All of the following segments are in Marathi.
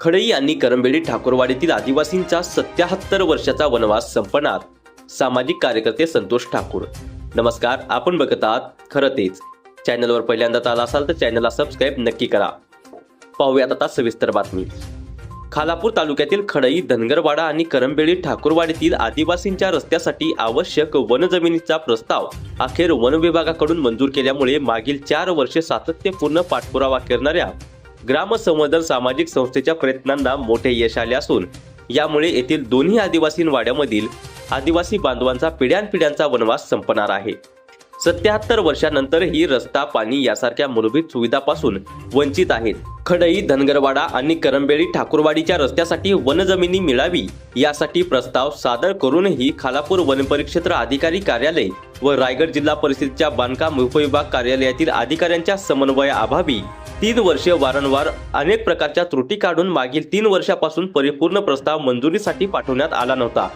खडई आणि करंबेडी ठाकूरवाडीतील आदिवासींचा सत्याहत्तर वर्षाचा वनवास संपणार. सामाजिक कार्यकर्ते संतोष ठाकूर. नमस्कार आपण बघत आहात खरं तेच. चॅनलवर पहिल्यांदाच आला असाल तर चॅनलला सबस्क्राईब नक्की करा. पाहूयात आता सविस्तर बातमी. खालापूर तालुक्यातील खडई धनगरवाडा आणि करंबेळी ठाकूरवाडीतील आदिवासींच्या रस्त्यासाठी आवश्यक वनजमिनीचा प्रस्ताव अखेर वन विभागाकडून मंजूर केल्यामुळे मागील चार वर्षे सातत्यपूर्ण पाठपुरावा करणाऱ्या ग्रामसंवर्धन सामाजिक संस्थेच्या प्रयत्नांना मोठे यश आले असून यामुळे येथील दोन्ही आदिवासी वाड्यामधील आदिवासी बांधवांचा पिढ्यानपिढ्यांचा वनवास संपणार आहे. सत्याहत्तर वर्षानंतरही रस्ता पाणी यासारख्या मूलभूत सुविधापासून वंचित आहेत. खडई धनगरवाडा आणि करंबेळी ठाकूरवाडीच्या रस्त्यासाठी वनजमिनी मिळावी यासाठी प्रस्ताव सादर करूनही खालापूर वनपरिक्षेत्र अधिकारी कार्यालय व रायगड जिल्हा परिषदेच्या बांधकाम उपविभाग कार्यालयातील अधिकाऱ्यांच्या समन्वयाअभावी तीन वर्षे वारंवार अनेक प्रकारच्या त्रुटी काढून मागील तीन वर्षापासून परिपूर्ण प्रस्ताव मंजुरीसाठी पाठवण्यात आला नव्हता.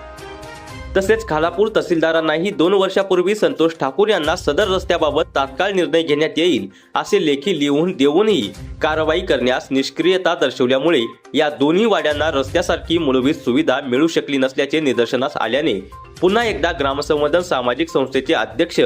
तसेच खालापूर तहसीलदारांनाही दोन वर्षापूर्वी संतोष ठाकूर यांना सदर रस्त्याबाबत तात्काळ निर्णय घेण्यात येईल असे लेखी लिहून देऊनही कारवाई करण्यास निष्क्रियता दर्शवल्यामुळे या दोन्ही वाड्यांना रस्त्यासारखी मूलभूत सुविधा मिळू शकली नसल्याचे निदर्शनास आल्याने पुन्हा एकदा ग्रामसंवर्धन सामाजिक संस्थेचे अध्यक्ष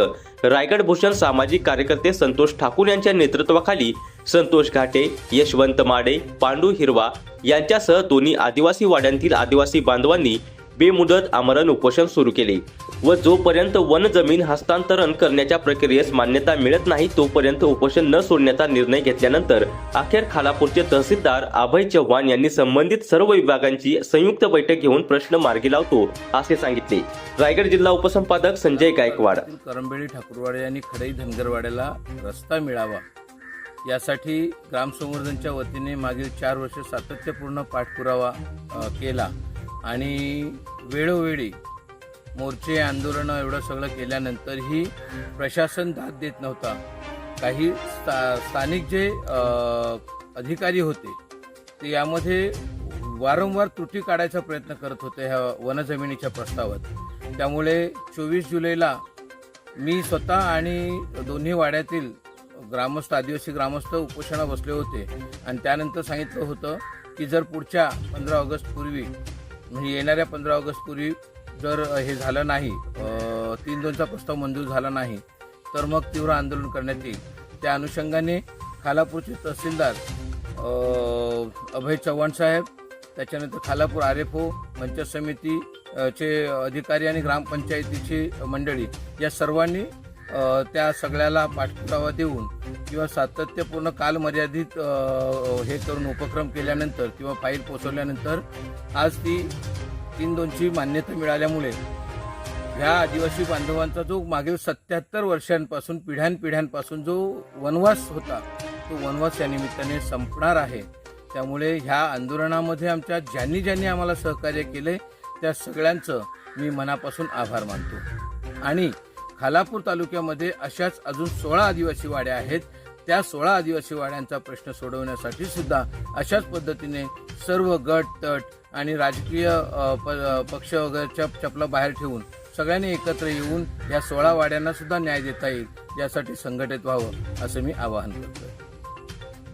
रायगड भूषण सामाजिक कार्यकर्ते संतोष ठाकूर यांच्या नेतृत्वाखाली संतोष घाटे यशवंत माडे पांडू हिरवा यांच्यासह दोन्ही आदिवासी वाड्यांतील आदिवासी बांधवांनी बेमुदत आमरण उपोषण सुरू केले व जोपर्यंत वन जमीन हस्तांतरण करण्याच्या प्रक्रियेस मान्यता मिळत नाही तोपर्यंत उपोषण न सोडण्याचा निर्णय घेतल्यानंतर अखेर खालापूरचे तहसीलदार अभय चव्हाण यांनी संबंधित सर्व विभागांची संयुक्त बैठक घेऊन प्रश्न मार्गी लावतो असे सांगितले. रायगड जिल्हा उपसंपादक संजय गायकवाड. करंबेळी ठाकूरवाडे आणि खडई धनगरवाड्याला रस्ता मिळावा यासाठी ग्रामसंवर्धनच्या वतीने मागील चार वर्ष सातत्यपूर्ण पाठपुरावा केला. आणि वेळोवेळी मोर्चे आंदोलनं एवढं सगळं केल्यानंतरही प्रशासन दाद देत नव्हता. काही स्था स्थानिक जे अधिकारी होते ते यामध्ये वारंवार त्रुटी काढायचा प्रयत्न करत होते ह्या वनजमिनीच्या प्रस्तावात. त्यामुळे चोवीस जुलैला मी स्वतः आणि दोन्ही वाड्यातील ग्रामस्थ आदिवासी ग्रामस्थ उपोषणा बसले होते. आणि त्यानंतर सांगितलं होतं की जर पुढच्या पंधरा ऑगस्ट पूर्वी म्हणजे येणाऱ्या पंधरा ऑगस्ट पूर्वी जर हे झालं नाही तीन दोनचा प्रस्ताव मंजूर झाला नाही तर मग तीव्र आंदोलन करण्यात येईल. त्या अनुषंगाने खालापूरचे तहसीलदार अभय चव्हाण साहेब त्याच्यानंतर Khalapur R F O panchayat समिती चे अधिकारी आणि ग्रामपंचायतीची मंडळी या सर्वांनी त्या सगळ्याला पाठपुरावा देऊन किंवा सातत्यपूर्ण कालमर्यादित हे करून उपक्रम केल्यानंतर किंवा फाईल पोचवल्यानंतर आज ती तीन दोनची मान्यता मिळाल्यामुळे ह्या आदिवासी बांधवांचा जो मागील सत्याहत्तर वर्षांपासून पिढ्यानपिढ्यांपासून जो वनवास होता तो वनवास या निमित्ताने संपणार आहे. त्यामुळे ह्या आंदोलनामध्ये आमच्या ज्यांनी ज्यांनी आम्हाला सहकार्य केले त्या सगळ्यांचं मी मनापासून आभार मानतो. आणि खालापूर तालुक्यामध्ये अशाच अजून सोळा आदिवासी वाड्या आहेत. त्या सोळा आदिवासी वाड्यांचा प्रश्न सोडवण्यासाठी सुद्धा अशाच पद्धतीने सर्व गट तट आणि राजकीय प- पक्ष वगैरेच्या चपला बाहेर ठेवून सगळ्यांनी एकत्र येऊन या सोळा वाड्यांना सुद्धा न्याय देता येईल. यासाठी संघटित व्हावं असं मी आवाहन करतो